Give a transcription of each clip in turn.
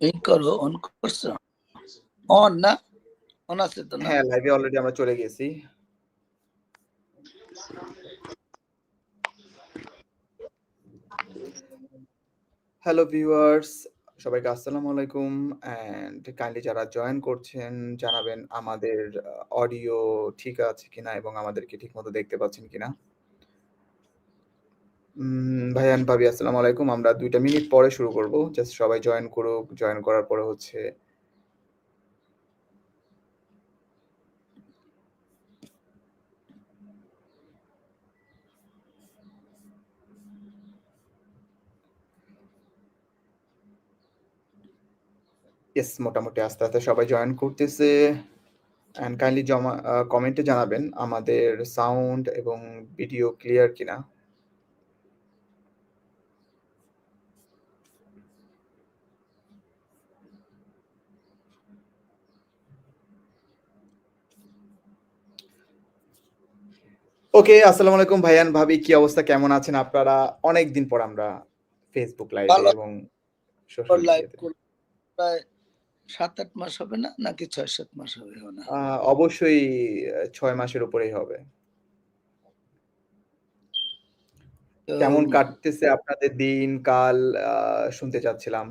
এই করো অন করছ? অন না? অন আছে তো হ্যাঁ লাইভে অলরেডি আমরা চলে গেছি। হ্যালো ভিউয়ার্স সবাইকে আসসালামু আলাইকুম। এন্ড কাইন্ডলি যারা জয়েন করছেন, জানাবেন আমাদের অডিও ঠিক আছে কিনা এবং আমাদেরকে ঠিকমতো দেখতে পাচ্ছেন কিনা। ভাইয়ান ভাবি, আসসালামু আলাইকুম। আমরা দুইটা মিনিট পরে শুরু করব। জাস্ট সবাই জয়েন করুক জয়েন করার পরে হচ্ছে ইয়েস মোটামুটি আস্তে আস্তে সবাই জয়েন করতেছে। অ্যান্ড কাইন্ডলি জমা কমেন্টে জানাবেন আমাদের সাউন্ড এবং ভিডিও ক্লিয়ার কিনা। ওকে আসসালামু আলাইকুম ভাইয়ান ভাবি কি অবস্থা? কেমন আছেন আপনারা? অনেক দিন পর আমরা ফেসবুক লাইভ এবং সোশ্যাল প্রায় সাত আট মাস হবে না? নাকি ছয় সাত মাস হবে? না। অবশ্যই ছয় মাসের উপরেই হবে। কেমন কাটতেছে আপনাদের দিন কাল? আহ, শুনতে চাচ্ছিলাম।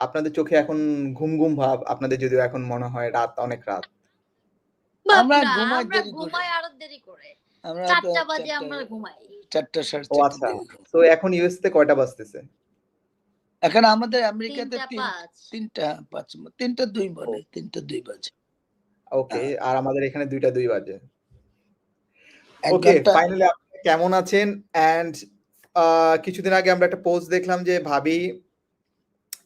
আপনাদের চোখে এখন ঘুম ঘুম ভাব আপনাদের যদিও এখন মনে হয় রাত অনেক রাত। আমরা আমরা ঘুমাই দেরি করে। ঘুমাই আরও দেরি করে আমরা চারটা বাজে আমরা ঘুমাই। চারটা সাড়ে ও আচ্ছা। তো এখন ইউএস কয়টা বাজতেছে? এখন আমাদের আমেরিকাতে তিনটা পাঁচ। তিনটা দুই বলে তিনটা দুই বাজে। ওকে আর আমাদের এখানে দুইটা দুই বাজে। ওকে ফাইনালি আপনি কেমন আছেন? এন্ড কিছুদিন আগে আমরা একটা পোস্ট দেখলাম যে ভাবি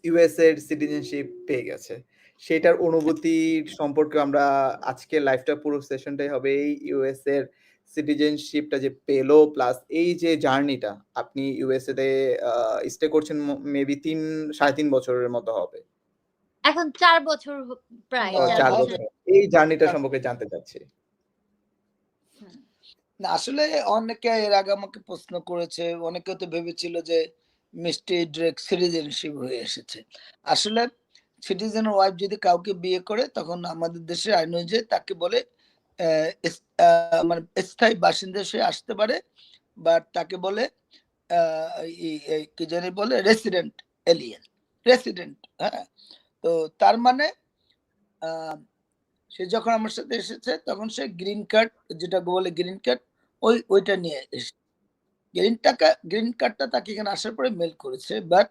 ইউএস এর সিটিজেনশিপ পেয়ে গেছে। সেটার অনুভূতির সম্পর্কে আমরা আজকে লাইফটা পুরো সেশনটাই হবে এই ইউএস এর সিটিজেনশিপটা যে পেল প্লাস এই যে জার্নিটা আপনি ইউএসএ তে স্টে করছেন মেবি তিন সাড়ে তিন বছরের মতো হবে। এখন চার বছর প্রায় চার বছর। এই জার্নিটা সম্পর্কে জানতে চাচ্ছি। না আসলে অনেকে এর আগে আমাকে প্রশ্ন করেছে অনেকে তো ভেবেছিল যে মিষ্টি ড্রেক সিটিজেনশিপ হয়ে এসেছে। আসলে সিটিজেন ওয়াইফ যদি কাউকে বিয়ে করে তখন আমাদের দেশের আইন অনুযায়ী তাকে বলে মানে স্থায়ী বাসিন্দা সে আসতে পারে বা তাকে বলে কি জানি বলে রেসিডেন্ট এলিয়েন রেসিডেন্ট হ্যাঁ? তো তার মানে সে যখন আমার সাথে এসেছে, তখন সে গ্রিন কার্ড যেটা বলে গ্রিন কার্ড ওই, ওইটা নিয়ে এসে গ্রিন টাকা গ্রিন কার্ডটা তাকে এখানে আসার পরে মেল করেছে বাট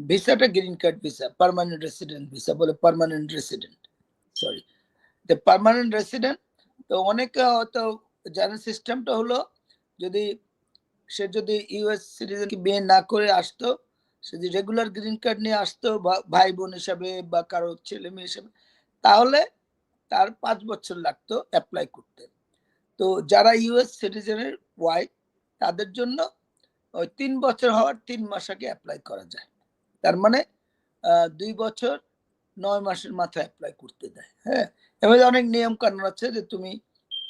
ভিসাটা green card visa permanent resident visa বলে permanent resident sorry the permanent resident তো অনেকে হয়তো জানার সিস্টেমটা হলো যদি সে যদি ইউএস সিটিজেনকে বিয়ে না করে আসতো, সে যদি রেগুলার গ্রিন কার্ড নিয়ে আসতো বা ভাই বোন হিসাবে বা কারও ছেলে মেয়ে হিসাবে, তাহলে তার পাঁচ বছর লাগতো অ্যাপ্লাই করতে। তো যারা ইউএস সিটিজেনের ওয়াইফ তাদের জন্য ওই তিন বছর হওয়ার তিন মাস আগে অ্যাপ্লাই করা যায়। তার মানে দুই বছর নয় মাসের মাথায় অ্যাপ্লাই করতে দেয় হ্যাঁ? এবার অনেক নিয়ম কানুন আছে যে তুমি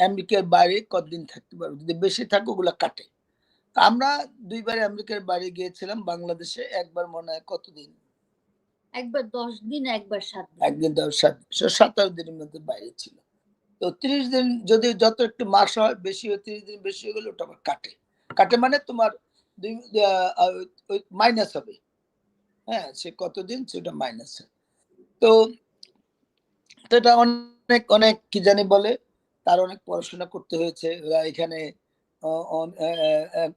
আমেরিকার বাইরে কতদিন থাকতে পারো যদি বেশি থাকো ওগুলো কাটে। আমরা দুইবার আমেরিকার বাইরে গিয়েছিলাম বাংলাদেশে একবার মনে হয় কতদিন? একবার দশ দিন একবার সাত দিন। একদিন দশ সাত সাতাশ দিনের মধ্যে বাইরে ছিল। তো তিরিশ দিন যদি যত একটু মাস হয় বেশি হয় তিরিশ দিন বেশি হয়ে গেলে ওটা আবার কাটে। কাটে মানে তোমার দুই মাইনাস হবে। হ্যাঁ সে কতদিন সেটা মাইনাস হয় তো এটা অনেক অনেক কি জানি বলে তার অনেক পড়াশোনা করতে হয়েছে। ওরা এখানে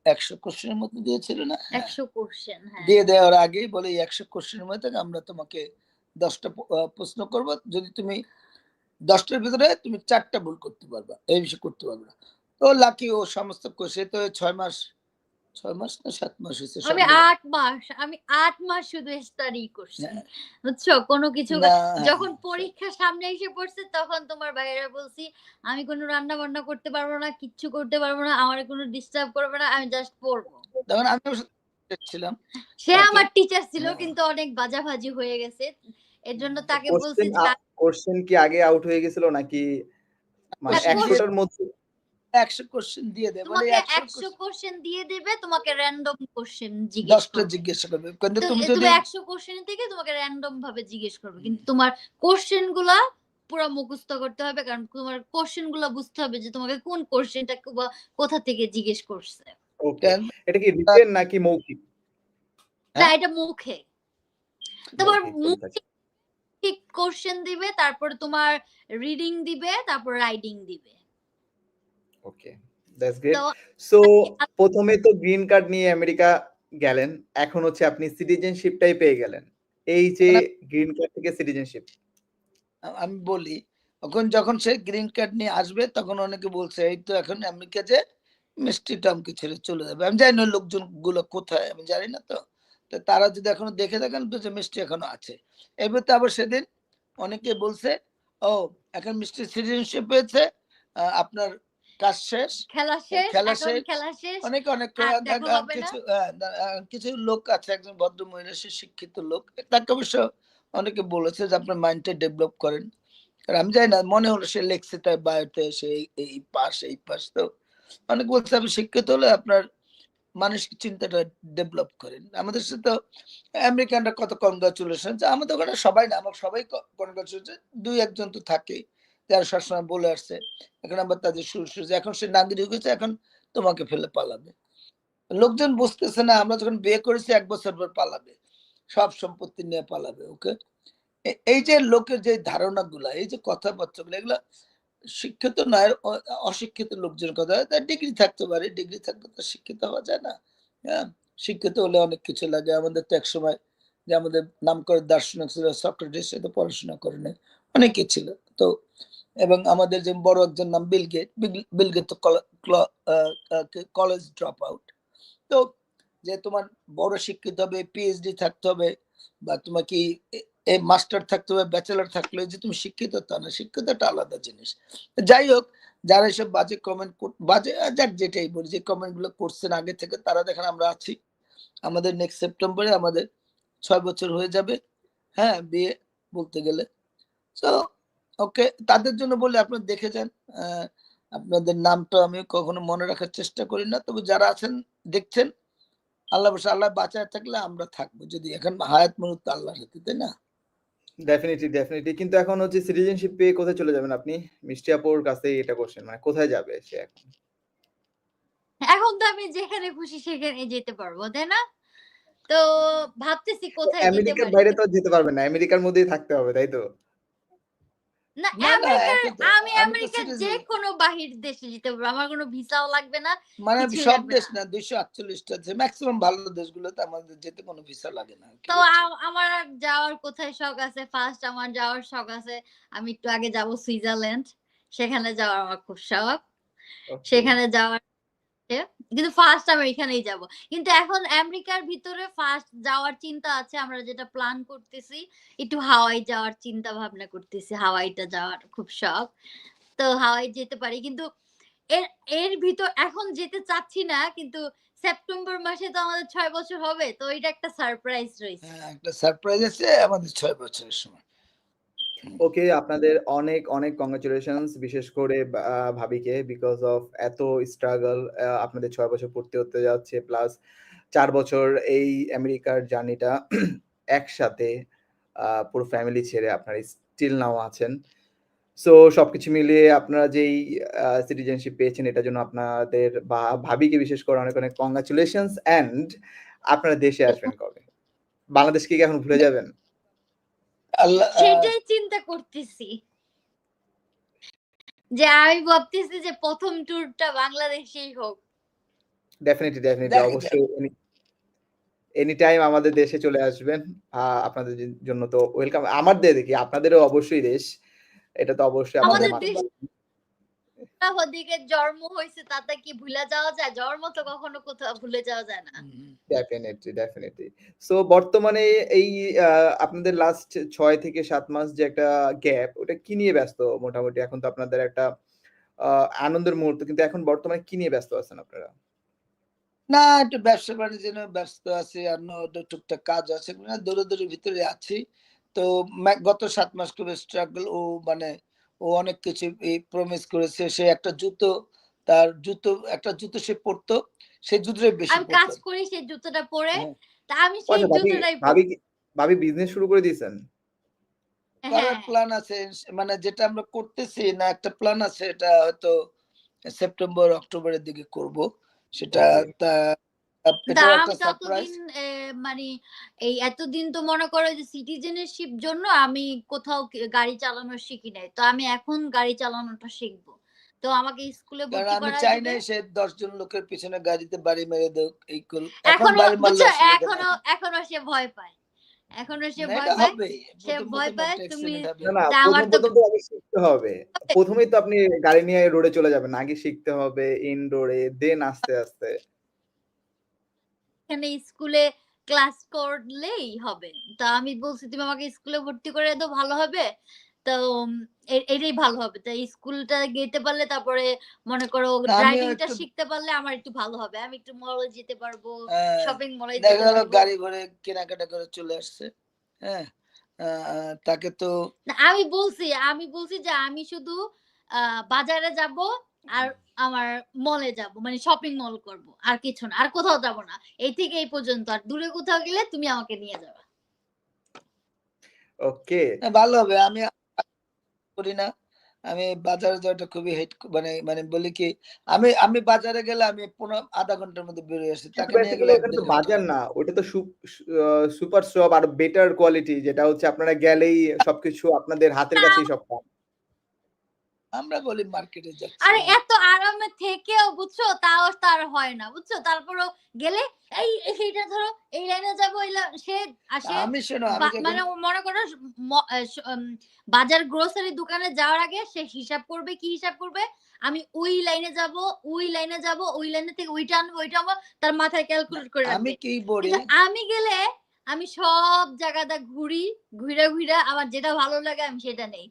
একশো কোশ্চেনের মতো দিয়েছিল না? হ্যাঁ। একশো কোশ্চেন হ্যাঁ। দিয়ে দেওয়ার আগেই বলে একশো কোশ্চেনের মধ্যে আমরা তোমাকে দশটা প্রশ্ন করব। যদি তুমি দশটার ভিতরে তুমি চারটা ভুল করতে পারবা এই বিষয়ে করতে পারবে না। তো লাকি ও সমস্ত কোষে তো ছয় মাস ছয় মাস না সাত মাস হয়েছে? আমি আট মাস আমি আট মাস শুধু স্টাডি করছি। হ্যাঁ। বুঝছ? কোনো কিছু যখন হ্যাঁ, পরীক্ষা সামনে এসে পড়ছে তখন তোমার বাইরে বলছি আমি কোনো রান্না বান্না করতে পারব না কিচ্ছু করতে পারব না আমার কোনো ডিস্টার্ব করবে না আমি জাস্ট পড়ব। তখন আমি ছিলাম সে আমার টিচার ছিল হ্যাঁ। কিন্তু অনেক বাজাভাজি হয়ে গেছে। এর জন্য তাকে বলছি কোশ্চেন কোশ্চেন কি আগে আউট হয়ে গেছিল নাকি মানে মধ্যে একশো কোশ্চেন দিয়ে দেবে তোমাকে একশো কোশ্চেন দিয়ে দিবে তোমাকে র্যান্ডম কোশ্চেন জিজ্ঞেস দশটা জিজ্ঞাসা করবে। কিন্তু তুমি যদি একশো কোশ্চেন থেকে তোমাকে র্যান্ডম ভাবে জিজ্ঞেস করবে। কিন্তু তোমার কোশ্চেনগুলা পুরো মুখস্থ করতে হবে কারণ তোমার কোশ্চেনগুলা বুঝতে হবে যে তোমাকে কোন কোশ্চেনটা কোথা থেকে জিজ্ঞেস করছে। ওকে এটা কি রিটেন নাকি মৌখিক? না হ্যাঁ? এটা মুখে। তোমার। ঠিক কোশ্চেন দিবে তারপরে তোমার রিডিং দিবে তারপর রাইডিং দিবে। ওকে দ্যাটস গ্রেট সো প্রথমে তো গ্রিন কার্ড নিয়ে আমেরিকা গেলেন এখন হচ্ছে আপনি সিটিজেনশিপটাই পেয়ে গেলেন। এই যে গ্রিন কার্ড থেকে সিটিজেনশিপ। আমি বলি এখন যখন সে গ্রিন কার্ড নিয়ে আসবে তখন অনেকে বলছে এই তো এখন আমেরিকা যে মিষ্টি টমকে ছেড়ে চলে যাবে। আমি জানি না লোকজনগুলো কোথায় আমি জানি না তো। তো তারা যদি এখনও দেখে থাকেন বুঝে মিষ্টি এখনও আছে। এবার তো আবার সেদিন অনেকে বলছে ও এখন মিষ্টি সিটিজেনশিপ পেয়েছে আহ, আপনার কাজ শেষ? খেলা শেষ খেলা শেষ। অনেক অনেক? কিছু কিছু লোক আছে একজন ভদ্র মহিলা সে শিক্ষিত লোক। তাকে অবশ্য অনেকে বলেছে যে আপনার মাইন্ডটা ডেভেলপ করেন। আমি জানি না মনে হলো সে লেখছে তার বায়োতে সে এই- পাশ এই পাশ। তো অনেক বলছে আপনি শিক্ষিত হলে আপনার মানসিক চিন্তাটা ডেভেলপ করেন। আমাদের সাথে তো আমেরিকানরা কত কনগ্রাচুলেশন। আমাদের ওখানে সবাই না আমার সবাই কনগ্রাচুলেশন। দুই একজন তো থাকে যারা সবসময় বলে আসছে। এখন আবার তাদের শুরু শুরু এখন সে নাগরিক হয়েছে, এখন তোমাকে ফেলে পালাবে। লোকজন বুঝতেছে না, আমরা যখন বিয়ে করেছি, এক বছর পর পালাবে। সব সম্পত্তি নিয়ে পালাবে, ওকে? এই যে লোকের যে ধারণাগুলা, এই যে কথাবার্তাগুলো, এগুলা শিক্ষিত নয় অশিক্ষিত লোকজনের কথা, তার ডিগ্রি থাকতে পারে ডিগ্রি থাকলে তো শিক্ষিত হওয়া যায় না। হ্যাঁ? শিক্ষিত হলে অনেক কিছু লাগে। আমাদের তো এক সময় যে আমাদের নাম করে দার্শনিক ছিল, সক্রেটিস, সে তো পড়াশোনা করে নাই অনেকে ছিল। তো, এবং আমাদের যে বড় একজন নাম বিল গেট বিল গেট তো কলেজ ড্রপ আউট তো, যে তোমার বড় শিক্ষিত হবে পিএইচডি থাকতে হবে, বা তোমার কি এই মাস্টার থাকতে হবে ব্যাচেলার থাকলে যে তুমি শিক্ষিত তা না শিক্ষিত একটা আলাদা জিনিস। যাই হোক, যারা এসব বাজে কমেন্ট বাজে যাক যেটাই বলি, যে কমেন্টগুলো করছেন আগে থেকে, তারা দেখেন আমরা আছি। আমাদের নেক্সট সেপ্টেম্বরে আমাদের ছয় বছর হয়ে যাবে হ্যাঁ বিয়ে বলতে গেলে। তো ওকে তাদের জন্য বলে আপনারা দেখে যান আহ, আপনাদের নামটা আমি কখনো মনে রাখার চেষ্টা করি না। তবে যারা আছেন দেখছেন আল্লাহ বসে আল্লাহ বাঁচায় থাকলে আমরা থাকব। যদি এখন হায়াত মনুত আল্লাহর হাতে তাই না? ডেফিনেটলি ডেফিনেটলি কিন্তু এখন হচ্ছে সিটিজেনশিপ পেয়ে কোথায় চলে যাবেন আপনি? মিষ্টি আপুর কাছে এটা কোশ্চেন মানে কোথায় যাবে সে এখন? এখন তো আমি যেখানে খুশি সেখানে যেতে পারব তাই না? তো ভাবতেছি কোথায় আমেরিকার পারি। বাইরে তো যেতে পারবেন না আমেরিকার মধ্যেই থাকতে হবে তাই তো? না আমি আমি আমেরিকার যে কোনো বাহির দেশে যেতে পারব আমার কোনো ভিসাও লাগবে না মানে সব দেশ না। দুইশো আটচল্লিশটা আছে ম্যাক্সিমাম ভালো দেশগুলোতে আমাদের যেতে কোনো ভিসা লাগে না তো আমার যাওয়ার কোথায় শখ আছে ফার্স্ট আমার যাওয়ার শখ আছে আমি একটু আগে যাব সুইজারল্যান্ড সেখানে যাওয়ার আমার খুব শখ সেখানে যাওয়ার। কিন্তু ফার্স্ট আমি এখানেই যাব। কিন্তু এখন আমেরিকার ভিতরে ফার্স্ট যাওয়ার চিন্তা আছে, আমরা যেটা প্ল্যান করতেছি, একটু হাওয়াই যাওয়ার চিন্তা ভাবনা করতেছি, হাওয়াইটা যাওয়ার খুব শখ। তো হাওয়াই যেতে পারি, কিন্তু এর এর ভিতর, এখন যেতে চাচ্ছি না, কিন্তু সেপ্টেম্বর মাসে তো আমাদের ছয় বছর হবে, তো এটা একটা সারপ্রাইজ রয়েছে। হ্যাঁ একটা সারপ্রাইজ আছে, আমাদের ছয় বছরের সময়। ওকে আপনাদের অনেক অনেক কংগ্রাচুলেশনস বিশেষ করে ভাবিকে বিকজ অফ এত স্ট্রাগল আপনাদের ছয় বছর পড়তে হতে যাচ্ছে প্লাস চার বছর এই আমেরিকার জার্নিটা একসাথে পুরো ফ্যামিলি ছেড়ে আপনারা স্টিল নাও আছেন। সো সবকিছু মিলিয়ে আপনারা যেই সিটিজেনশিপ পেয়েছেন এটার জন্য আপনাদের বা ভাবিকে বিশেষ করে অনেক অনেক কংগ্রাচুলেশনস অ্যান্ড আপনারা দেশে আসবেন কবে? বাংলাদেশকে কি এখন ভুলে যাবেন? আল্লাহ সেটাই চিন্তা করতেছি। যে আমি ভাবতেছি যে প্রথম ট্যুরটা বাংলাদেশেই হোক। ডেফিনেটলি ডেফিনেটলি অবশ্যই এনি টাইম আমাদের দেশে চলে আসবেন আহ, আপনাদের জন্য তো ওয়েলকাম আমার দেখি আপনাদেরও অবশ্যই দেশ। এটা তো অবশ্যই আমাদের জন্ম হয়েছে তাতে কি ভুলে যাওয়া যায়? জন্ম তো কখনো কোথাও ভুলে যাওয়া যায় না। ডেফিনেটলি ডেফিনেটলি সো বর্তমানে এই আপনাদের লাস্ট ছয় থেকে সাত মাস যে একটা গ্যাপ ওটা কি নিয়ে ব্যস্ত মোটামুটি? এখন তো আপনাদের একটা আহ, আনন্দের মুহূর্ত কিন্তু এখন বর্তমানে কি নিয়ে ব্যস্ত আছেন আপনারা? না একটু ব্যবসা বাণিজ্য ব্যস্ত আছি আর অন্য টুকটাক কাজ আছে না দৌড়াদৌড়ির ভিতরে আছি। তো গত সাত মাস খুব স্ট্রাগল ও মানে ও অনেক কিছু প্রমিস করেছে। সে একটা জুতো তার জুতো একটা জুতো সে পরতো সেই জুতোটাই বেশি আমি কাজ করি সেই জুতোটা পরে হ্যাঁ। তা আমি সেই আচ্ছা ভাবি জুতোটাই ভাবি ভাবি বিজনেস শুরু করে দিয়েছেন? করার হ্যাঁ প্ল্যান আছে মানে যেটা আমরা করতেছি না একটা প্ল্যান আছে এটা হয়তো সেপ্টেম্বর অক্টোবরের দিকে করব। সেটা আমি ততদিন মানে এই এতদিন তো মনে করো যে সিটিজেনশিপ জন্য আমি কোথাও গাড়ি চালানো শিখি নাই। তো আমি এখন গাড়ি চালানোটা শিখব। তো আমাকে স্কুলে ভর্তি আমি চাই না সে দশ জন লোকের পিছনে গাড়িতে বাড়ি মেরে দেখ এই করুক এখন এখনও এখনও সে ভয় পায়। এখনও সে ভয় পায়। সে ভয় পায় তুমি আমার তো শিখতে হবে। প্রথমেই তো আপনি গাড়ি নিয়ে রোডে চলে যাবেন। আগে শিখতে হবে ইনডোরে দেন আস্তে আস্তে। এখানে স্কুলে ক্লাস করলেই হবে। তা আমি বলছি তুমি আমাকে স্কুলে ভর্তি করে দাও ভালো হবে? তো এটাই ভালো হবে। তাই স্কুলটা যেতে পারলে তারপরে মনে করো ড্রাইভিংটা একটু- শিখতে পারলে আমার একটু ভালো হবে। আমি একটু মলে যেতে পারব হ্যাঁ, শপিং মলে দেখা গেল গাড়ি ঘরে কেনাকাটা করে চলে আসছে হ্যাঁ? তাকে তো আমি বলছি আমি বলছি যে আমি শুধু আহ, বাজারে যাব আর আমার মলে যাব মানে শপিং মল করব আর কিছু না আর কোথাও যাব না। এই থেকে এই পর্যন্ত আর দূরে কোথাও গেলে তুমি আমাকে নিয়ে যাবে। ওকে হ্যাঁ, ভালো হবে আমি করি না। আমি বাজারে যাওয়াটা খুবই হেট মানে মানে বলি কি আমি আমি বাজারে গেলে আমি পনেরো আধা ঘণ্টার মধ্যে বেরিয়ে আসি তাকে নিয়ে গেলে বাজার না ওটা তো সুপার শপ আর বেটার কোয়ালিটি যেটা হচ্ছে আপনারা গেলেই সবকিছু আপনাদের হাতের কাছেই সব পান আমরা বলি মার্কেটে যাচ্ছি। আরে এত আরামে থেকেও বুঝছ? তাও তার হয় না বুঝছ? তারপরও গেলে এই এইটা ধরো এই লাইনে যাব এই সে আসে আমি শোনো মানে মনে করো বাজার গ্রোসারি দোকানে যাওয়ার আগে সে হিসাব করবে কি হিসাব করবে? আমি ওই লাইনে যাব ওই লাইনে যাব ওই লাইনে থেকে ওইটা আনব ওইটা আনব তার মাথায় ক্যালকুলেট করে আমি কি বলি? আমি গেলে আমি সব জায়গাটা ঘুরি ঘুরে ঘুরে আমার যেটা ভালো লাগে আমি সেটা নেই।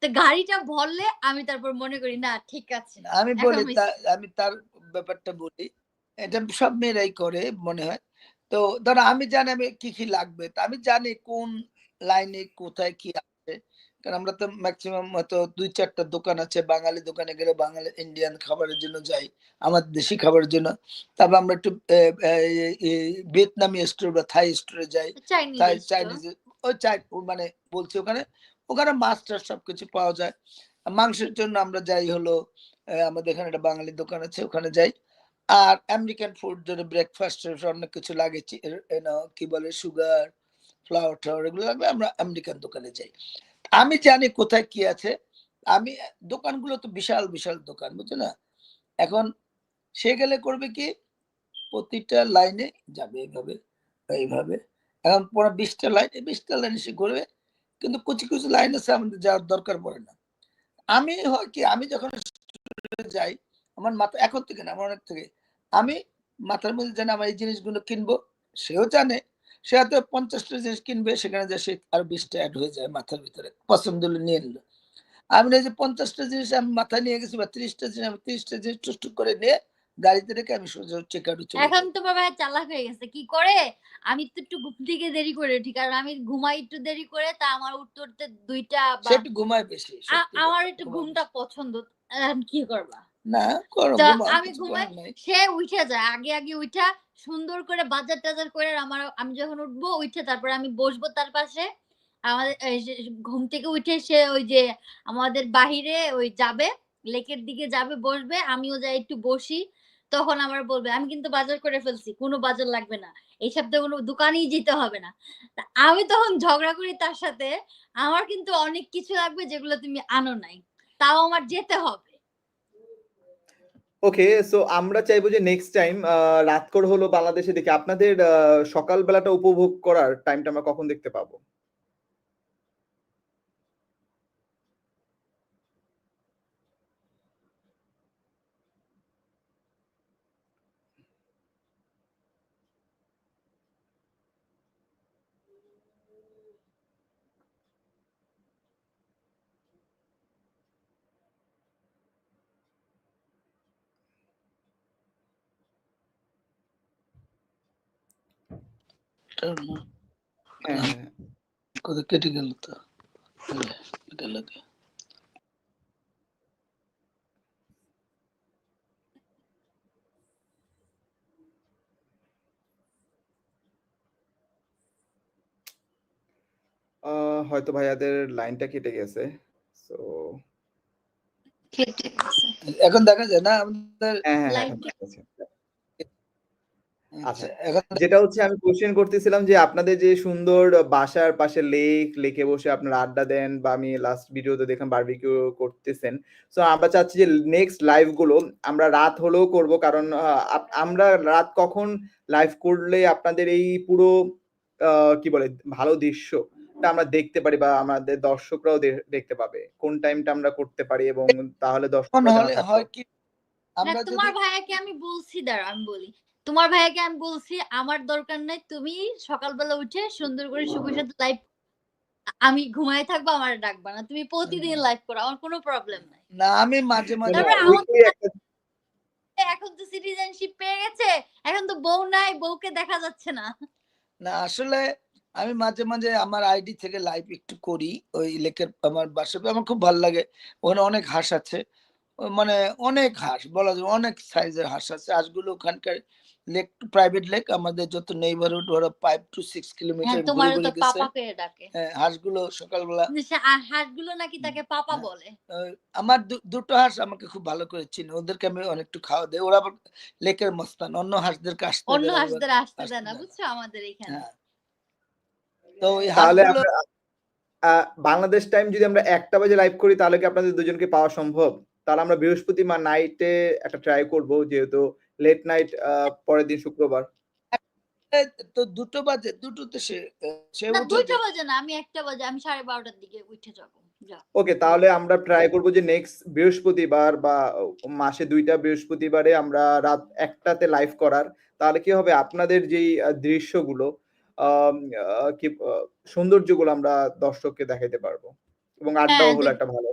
তো গাড়িটা বললে আমি তারপর মনে করি না ঠিক আছে। আমি বলি আমি- তার ব্যাপারটা বলি। এটা সব মেয়েরাই করে মনে হয়। তো ধরো আমি জানি আমি কি কি লাগবে। তা আমি জানি কোন লাইনে কোথায় কি কারণ আমরা তো ম্যাক্সিমাম হয়তো দুই চারটা দোকান আছে বাঙালি দোকানে গেলে বাঙালি ইন্ডিয়ান খাবারের জন্য যাই আমার দেশি খাবারের জন্য। তারপর আমরা একটু ভিয়েতনামি স্টোর বা থাই স্টোরে যাই। চাইনিজ চাইনিজ ওই চাই মানে বলছি ওখানে ওখানে মাছ টাছ সবকিছু পাওয়া যায়। মাংসের জন্য আমরা যাই হলো আমাদের এখানে একটা বাঙালি দোকান আছে ওখানে যাই। আর আমেরিকান ফুড যেটা ব্রেকফাস্ট অনেক কিছু লাগে কি বলে সুগার ফ্লাওয়ার টাওয়ার এগুলো লাগবে আমরা আমেরিকান দোকানে যাই। আমি জানি কোথায় কি আছে। আমি, দোকানগুলো তো বিশাল বিশাল দোকান বুঝছ না? এখন সে গেলে করবে কি? প্রতিটা লাইনে যাবে এইভাবে এইভাবে। এখন পরে বিশটা লাইন, বিশটা লাইনে সে ঘুরবে, কিন্তু কিছু কিছু লাইন আছে, আমাদের যাওয়ার দরকার পড়ে না। আমি হয় কি, আমি যখন যাই, আমার মাথা, এখন থেকে না, আমার অনেক থেকে, আমি মাথার মধ্যে জানি আমার এই জিনিসগুলো কিনবো, সেও জানে সে হয়তো পঞ্চাশটা জিনিস কিনবে সেখানে যে সে আর বিশটা অ্যাড হয়ে যায় মাথার ভিতরে পছন্দ হলে নিয়ে নিল আমি যে পঞ্চাশটা জিনিস আমি মাথায় নিয়ে গেছি বা তিরিশটা জিনিস আমি তিরিশটা জিনিস টুকটুক করে নিয়ে গাড়িতে রেখে আমি সোজা চেক আউটে এখন। তোমার ভাই চালাক হয়ে গেছে কি করে আমি তো একটু ঘুম থেকে দেরি করে উঠি কারণ আমি ঘুমাই একটু দেরি করে তা আমার উঠতে উঠতে দুইটা বা একটু ঘুমায় বেশি আমার একটু ঘুমটা পছন্দ কি করবা। না আমি ঘুমাই সে উঠে যায় আগে আগে উঠা সুন্দর করে বাজার টাজার করে আমার আমি যখন উঠবো উঠে তারপরে আমি বসবো তার পাশে। আমাদের ঘুম থেকে উঠে সে ওই যে আমাদের বাহিরে ওই যাবে লেকের দিকে যাবে বসবে আমিও যাই একটু বসি তখন আমার বলবে আমি কিন্তু বাজার করে ফেলছি কোনো বাজার লাগবে না এই সপ্তাহে কোনো দোকানেই যেতে হবে না। আমি তখন ঝগড়া করি তার সাথে আমার কিন্তু অনেক কিছু লাগবে যেগুলো তুমি আনো নাই তাও আমার যেতে হবে। ওকে সো আমরা চাইব যে নেক্সট টাইম রাত করে হলো বাংলাদেশে দেখি আপনাদের সকালবেলাটা উপভোগ করার টাইমটা আমরা কখন দেখতে পাবো? হ্যাঁ, হ্যাঁ। হ্যাঁ, হয়তো ভাইয়াদের লাইনটা কেটে গেছে তো এখন দেখা যায় না আমাদের আচ্ছা যেটা হচ্ছে আমি কোশ্চেন করতেছিলাম যে আপনাদের যে সুন্দর বাসার পাশে লেক লেকে বসে আপনারা আড্ডা দেন বা আমি লাস্ট ভিডিওতে দেখলাম বারবিকিউ করতেছেন। সো আমরা চাচ্ছি যে নেক্সট লাইভগুলো আমরা রাত হলেও করব কারণ আমরা রাত কখন লাইভ করলে আপনাদের এই পুরো আহ, কি বলে ভালো দৃশ্যটা আমরা দেখতে পারি বা আমাদের দর্শকরাও দেখতে পাবে। কোন টাইমটা আমরা করতে পারি এবং তাহলে হলে হয় কি আমরা তোমার ভাইয়াকে আমি বলছি দাঁড়া আমি বলি। তোমার ভাইয়াকে আমি বলছি আমার দরকার নাই তুমি সকালবেলা উঠে সুন্দর করে শুভর সাথে লাইভ আমি ঘুমায় থাকব আমার ডাকবা না। তুমি প্রতিদিন লাইভ করো আমার কোনো প্রবলেম নাই। না আমি মাঝে মাঝে এখন তো সিটিজেনশিপ পেয়ে গেছে এখন তো বউ নাই বউকে দেখা যাচ্ছে না। না আসলে আমি মাঝে মাঝে আমার আইডি থেকে লাইভ একটু করি ওই লেকের আমার বাসায় আমার খুব ভালো লাগে ওখানে অনেক হাঁস আছে। মানে অনেক হাঁস বলা যায় অনেক সাইজের হাঁস আছে হাঁসগুলো ওখানকার লেক প্রাইভেট লেক আমাদের যত নেইবারহুড ওরা ফাইভ টু সিক্স হ্যাঁ কিলোমিটার তোমার তো পাপাকে ডাকে? হ্যাঁ, হাঁসগুলো সকালবেলা সে হাঁসগুলো নাকি তাকে পাপা হ্যাঁ। বলে আমার দুটো হাঁস আমাকে খুব ভালো করে চিনে। ওদেরকে আমি অনেকটু খাওয়া দেয় ওরা লেকের মস্তান অন্য হাঁসদেরকে আসতে অন্য হাঁসদের আসতে দেয় না বুঝছ? আমাদের এখানে। হ্যাঁ। তো ওই হাঁসগুলো বাংলাদেশ টাইম যদি আমরা একটা বাজে লাইভ করি তাহলে কি আপনাদের দুজনকে পাওয়া সম্ভব? তাহলে আমরা বৃহস্পতিবার নাইটে একটা ট্রাই করব যেহেতু লেট নাইট পরের দিন শুক্রবার। তো দুটো বাজে দুটোতে সে সে যায়। বাজে না আমি একটা বাজে আমি সাড়ে বারোটার দিকে উঠে যাব ওকে তাহলে আমরা ট্রাই করব যে নেক্সট বৃহস্পতিবার বা মাসে দুইটা বৃহস্পতিবারে আমরা রাত একটাতে লাইভ করার। তাহলে কি হবে আপনাদের যেই দৃশ্যগুলো কি সৌন্দর্যগুলো আমরা দর্শককে দেখাইতে পারব। এবং আড্ডাও হ্যাঁ, হলো একটা ভালো।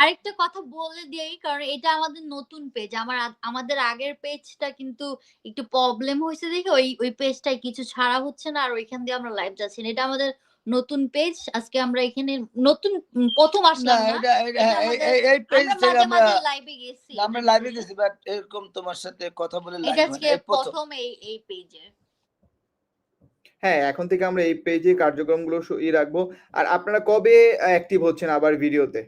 আরেকটা কথা বলে দিই কারণ এটা আমাদের নতুন পেজ আমার আমাদের আগের পেজটা কিন্তু একটু প্রবলেম হয়েছে দেখে ওই ওই পেজটাই কিছু ছাড়া হচ্ছে না আর ওইখান দিয়ে আমরা লাইভ যাচ্ছি না। এটা আমাদের নতুন পেজ আজকে আমরা এখানে নতুন প্রথম আসলাম না। এটা এটা- হ্যাঁ, এই- পেজ আমরা থেকে আমরা লাইভে গেছি। আমরা লাইভে গেছি বাট এরকম তোমার সাথে কথা বলে এটা লাইভ আজকে প্রথম এই এই পেজে হ্যাঁ এখন থেকে আমরা এই পেজে কার্যক্রমগুলো ই রাখব। আর আপনারা কবে অ্যাক্টিভ হচ্ছেন আবার ভিডিওতে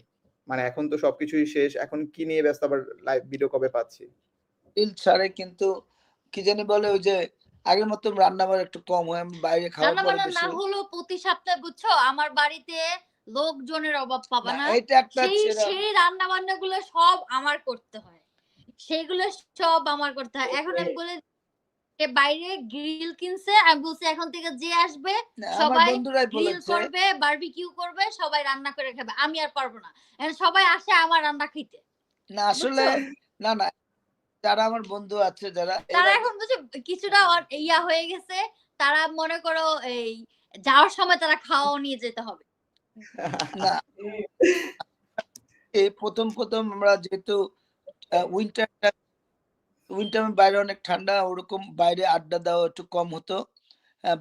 মানে এখন তো সবকিছুই শেষ এখন কি নিয়ে ব্যস্ত আবার লাইভ ভিডিও কবে পাচ্ছি? রিল ছাড়ে কিন্তু কি জানি বলে ওই যে আগের মতো রান্না বান্না একটু কম হয় আমি বাইরে খাওয়া রান্না পরে বান্না না হলেও প্রতি সপ্তাহে বুঝছ? আমার বাড়িতে লোকজনের অভাব পাবা না, এটা একটা সেই সেই রান্না বান্না গুলো সব আমার করতে হয়। সেগুলো সব আমার করতে হয়। এখন আমি বলে বাইরে গ্রিল কিনছে আমি বলছি এখন থেকে যে আসবে সবাই গ্রিল করবে বারবিকিউ করবে সবাই রান্না করে খাবে আমি আর পারব না। সবাই আসে আমার রান্না খেতে না আসলে না না যারা আমার বন্ধু আছে যারা তারা এখন বুঝে কিছুটা ইয়া হয়ে গেছে তারা মনে করো এই যাওয়ার সময় তারা খাওয়াও নিয়ে যেতে হবে। না। এই প্রথম প্রথম আমরা যেহেতু উইন্টারটা উইন্টার বাইরে অনেক ঠান্ডা ওরকম বাইরে আড্ডা দেওয়া একটু কম হতো।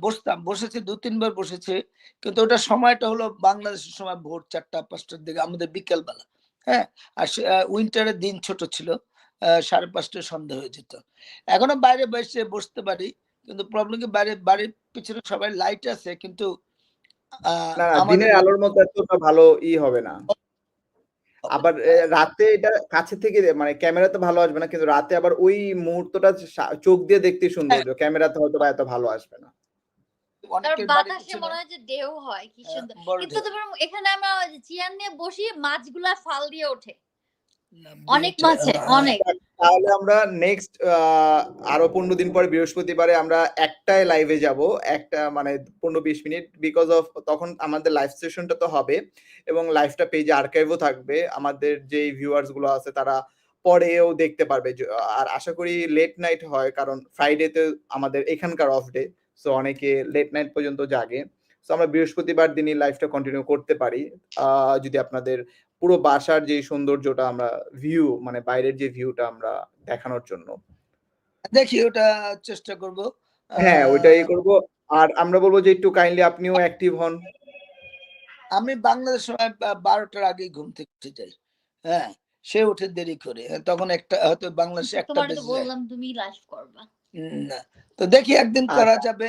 বসতাম বসেছি দু তিনবার বসেছি। কিন্তু ওটা সময়টা হলো বাংলাদেশের সময় ভোর চারটা পাঁচটার দিকে আমাদের বিকেল বেলা হ্যাঁ আর উইন্টারের দিন ছোট ছিল সাড়ে পাঁচটায় সন্ধ্যা হয়ে যেত। এখনও বাইরে বসে বসতে পারি কিন্তু প্রবলেম কি বাইরে বাড়ির পিছনে সবাই লাইট আছে কিন্তু দিনের আলোর মতো এতটা ভালো ই হবে না। আবার রাতে এটা কাছে থেকে মানে ক্যামেরা তো ভালো আসবে না কিন্তু রাতে আবার ওই মুহূর্তটা চোখ দিয়ে দেখতে সৌন্দর্য ক্যামেরাতে হয়তো বা এত ভালো আসবে না। তার বাতাসে মনে হয় যে ঢেউ হয় কি সুন্দর। কিন্তু এখানে আমরা চেয়ার নিয়ে বসি মাছগুলা ফাল দিয়ে ওঠে। অনেক আহ, অনেক। তাহলে আমরা নেক্সট আরও পনেরো দিন পরে বৃহস্পতিবারে আমরা একটাই লাইভে যাব একটা মানে পনেরো বিশ মিনিট বিকজ অফ তখন আমাদের লাইভ সেশনটা তো হবে এবং লাইভটা পেজে আর্কাইভও থাকবে আমাদের যে ভিউয়ার্সগুলো আছে তারা পরেও দেখতে পারবে আর আশা করি লেট নাইট হয় কারণ ফ্রাইডে ফ্রাইডেতে আমাদের এখানকার অফ ডে সো অনেকে লেট নাইট পর্যন্ত জাগে। সো আমরা বৃহস্পতিবার দিনই লাইভটা কন্টিনিউ করতে পারি। আহ, যদি আপনাদের পুরো বাসার যে সৌন্দর্যটা আমরা ভিউ মানে বাইরের যে ভিউটা আমরা দেখানোর জন্য। দেখি ওটা চেষ্টা করব। হ্যাঁ ওইটাই করব। আর আমরা বলব যে একটু কাইন্ডলি আপনিও অ্যাক্টিভ হন। আমি বাংলাদেশ সময় বারোটার আগেই ঘুম থেকে উঠে যাই। হ্যাঁ সে উঠে দেরি করে। তখন একটা হয়তো বাংলাদেশে একটা বললাম তুমি লাইভ করবা। না। তো দেখি একদিন করা আচ্ছা। যাবে।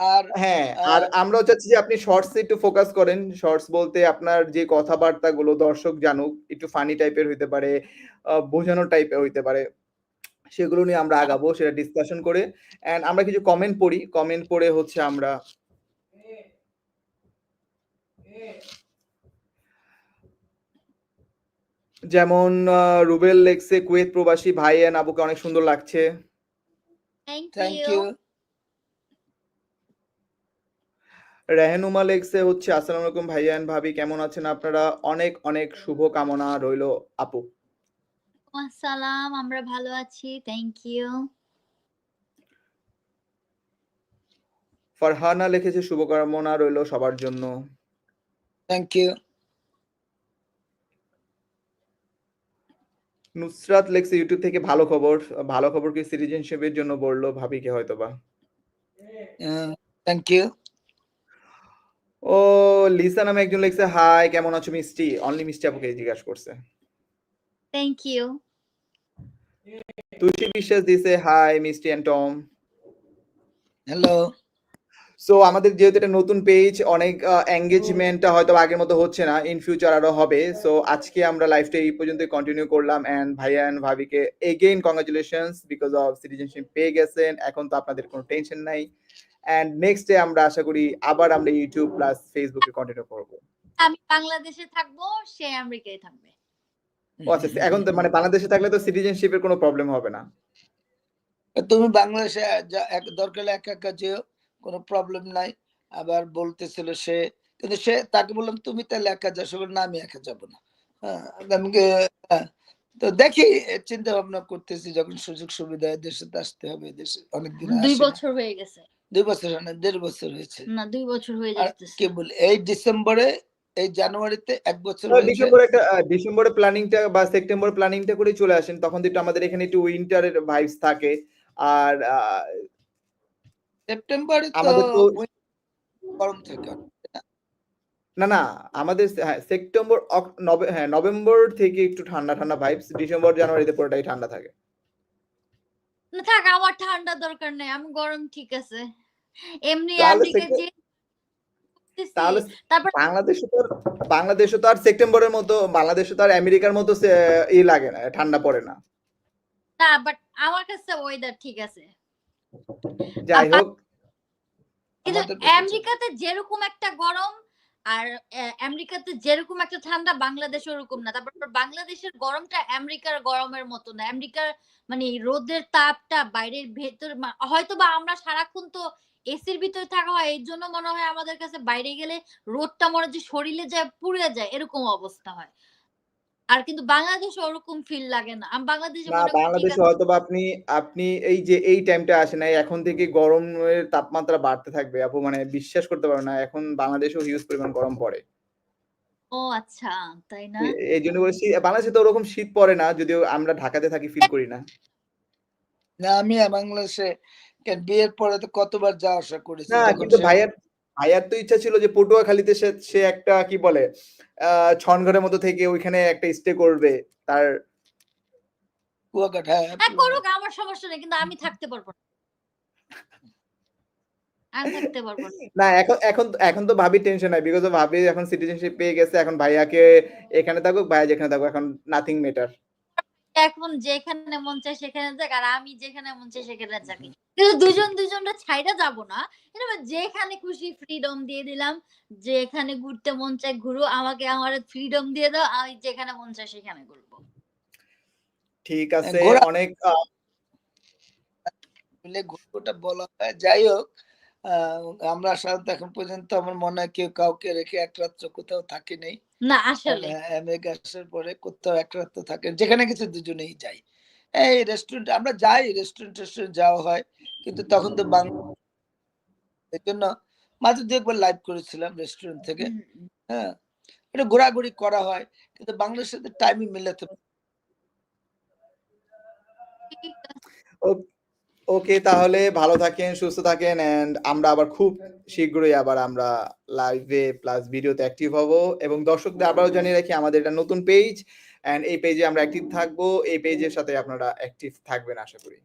আর হ্যাঁ আর আমরাও চাচ্ছি যে আপনি শর্টস একটু ফোকাস করেন। শর্টস বলতে আপনার যে কথাবার্তা গুলো দর্শক জানুক একটু ফানি টাইপের হইতে পারে আহ, বোঝানো টাইপের হইতে পারে সেগুলো নিয়ে আমরা আগাবো সেটা ডিসকাশন করে। এন্ড আমরা কিছু কমেন্ট পড়ি। কমেন্ট পড়ে হচ্ছে আমরা যেমন রুবেল লেক্সে কুয়েত প্রবাসী ভাই এন্ড আবুকে অনেক সুন্দর লাগছে। থ্যাংক ইউ ইউ রেহেনুমা লেক্সে হচ্ছে আসসালামু আলাইকুম ভাইয়া এন্ড ভাবি কেমন আছেন আপনারা? অনেক অনেক শুভ কামনা রইল আপু। আসসালাম আমরা ভালো আছি থ্যাংক ইউ ফারহানা লিখেছে শুভকামনা রইল সবার জন্য। থ্যাংক ইউ নুসরাত লেখছে ইউটিউব থেকে ভালো খবর ভালো খবর কি সিটিজেনশিপের জন্য বলল ভাবিকে হয়তোবা। থ্যাংক ইউ ও লিসা নামে একজন লিখছে হাই কেমন আছো মিষ্টি? অনলি মিষ্টি আপুকে জিজ্ঞাসা করছে। থ্যাংক ইউ তুষি বিশ্বাস দিছে হাই মিষ্টি এন্ড টম। হ্যালো সো আমাদের যেহেতু এটা নতুন পেজ অনেক এঙ্গেজমেন্টটা হয়তো আগের মতো হচ্ছে না ইন ফিউচার আরও হবে। সো আজকে আমরা লাইফটা এই পর্যন্ত কন্টিনিউ করলাম এন্ড ভাইয়া এন্ড ভাবিকে again congratulations because of citizenship পেয়ে গেছেন। এখন তো আপনাদের কোনো টেনশন নাই। এন্ড নেক্সট ডে আমরা আশা করি আবার আমরা ইউটিউব প্লাস ফেসবুকে কন্টিনিউ করব। আমি বাংলাদেশে থাকব সে আমেরিকায় থাকবে। ও আচ্ছা এখন তো মানে বাংলাদেশে থাকলে তো সিটিজেনশিপের কোনো প্রবলেম হবে না। তুমি বাংলাদেশে এক দরকার একা একা যেও কোনো প্রবলেম নাই। আবার বলতেছিল সে কিন্তু সে তাকে বললাম তুমি তাহলে একা যাও। সে না আমি একা যাব না। হ্যাঁ, তো দেখি চিন্তা ভাবনা করতেছি যখন সুযোগ সুবিধা দেশে আসতে হবে দেশে অনেকদিন দুই বছর হয়ে গেছে। দুই বছর হয় না দেড় বছর হয়েছে। না দুই বছর হয়ে যাচ্ছে কি বলি এই ডিসেম্বরে এই জানুয়ারিতে এক বছর হয়েছে। ডিসেম্বরে একটা ডিসেম্বরে প্ল্যানিংটা বা সেপ্টেম্বর প্ল্যানিংটা করে চলে আসেন তখন তো আমাদের এখানে একটু উইন্টারের ভাইবস থাকে। আর আহ, সেপ্টেম্বরে তো আমাদের তো- গরম থাকে না না আমাদের হ্যাঁ সেপ্টেম্বর নভে- হ্যাঁ নভেম্বর থেকে একটু ঠান্ডা ঠান্ডা ভাইবস ডিসেম্বর জানুয়ারিতে পুরোটাই ঠান্ডা থাকে। না থাক আমার ঠান্ডা দরকার নেই আমি গরম ঠিক আছে। এমনি যে তাহলে বাংলাদেশে তো আর- বাংলাদেশে তো আর সেপ্টেম্বরের মতো বাংলাদেশে তো আর আমেরিকার মতো ই লাগে না ঠান্ডা পড়ে না। না বাট আমার কাছে ওয়েদার ঠিক আছে। যাই হোক আমেরিকাতে যেরকম একটা গরম আর আমেরিকা আমেরিকাতে যেরকম একটা ঠান্ডা, বাংলাদেশ ওরকম না। তারপর বাংলাদেশের গরমটা আমেরিকার গরমের মতো না। আমেরিকার মানে রোদের তাপটা বাইরের ভেতর হয়তো বা আমরা সারাক্ষণ তো এসির ভিতরে থাকা হয়, এর জন্য মনে হয় আমাদের কাছে বাইরে গেলে রোদটা মনে হচ্ছে শরীরে যায়, পুড়ে যায়, এরকম অবস্থা হয়। আর কিন্তু বাংলাদেশে ওরকম ফিল লাগে না। আমি বাংলাদেশে না মনে বাংলাদেশে হয়তো বা আপনি আপনি এই যে এই টাইমটা আসে নাই এখন থেকে গরমের তাপমাত্রা বাড়তে থাকবে। আপু মানে বিশ্বাস করতে পারো না এখন বাংলাদেশেও হিউজ পরিমাণ গরম পড়ে। ও আচ্ছা তাই না? এই জন্য বলছি বাংলাদেশে তো ওরকম শীত পড়ে না যদিও আমরা ঢাকাতে থাকি ফিল করি না। না আমি বাংলাদেশে কেন বিয়ের পরে তো কতবার যাওয়া আসা করেছি না কিন্তু সে- ভাইয়ার ভাইয়ার তো ইচ্ছা ছিল যে পটুয়াখালীতে সে সে একটা কি বলে আহ ছনঘরের মতো থেকে ওইখানে একটা স্টে করবে তার কুয়াকাটা। হ্যাঁ, করুক আমার সমস্যা নেই কিন্তু আমি থাকতে পারব না। না। এখন এখন এখন তো ভাবি টেনশন নাই বিকজ ভাবি এখন সিটিজেনশিপ পেয়ে গেছে এখন ভাইয়াকে এখানে থাকুক ভাইয়া যেখানে থাকুক এখন নাথিং মেটার এখন যেখানে মন চায় সেখানে যাক আর আমি যেখানে মন চায় সেখানে যাকি। কিন্তু দুজন দুজনটা ছাইড়া যাব না। এটা যেখানে খুশি ফ্রিডম দিয়ে দিলাম যেখানে ঘুরতে মন চায় ঘুরো আমাকে আমার ফ্রিডম দিয়ে দাও আমি যেখানে মন চায় সেখানে ঘুরবো। ঠিক আছে অনেক বলা হয়। যাই হোক আমরা সাধারণত এখন পর্যন্ত আমার মনে হয় কেউ কাউকে রেখে এক রাত্র কোথাও থাকি নেই না আসলে। হ্যাঁ, আমেরিকা আসার পরে কোথাও এক রাত্র থাকে যেখানে কিছু দুজনেই যাই। এই রেস্টুরেন্ট আমরা যাই রেস্টুরেন্ট টেস্টুরেন্ট যাওয়া হয় কিন্তু তখন তো বাংলা এই জন্য মাত্র দু একবার লাইভ করেছিলাম রেস্টুরেন্ট থেকে। হ্যাঁ এটা ঘোরাঘুরি করা হয় কিন্তু বাংলাদেশের সাথে টাইমই মিলাতে আছে। ওকে তাহলে ভালো থাকেন সুস্থ থাকেন এন্ড আমরা আবার খুব শীঘ্রই আবার আমরা লাইভে প্লাস ভিডিওতে অ্যাক্টিভ হব। এবং দর্শকদের আবারও জানিয়ে রাখি আমাদের এটা নতুন পেজ এন্ড এই পেজে আমরা অ্যাক্টিভ থাকব। এই পেজের সাথে আপনারা অ্যাক্টিভ থাকবেন আশা করি।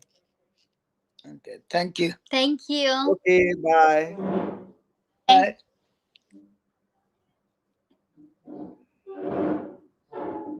Okay thank you thank you okay bye bye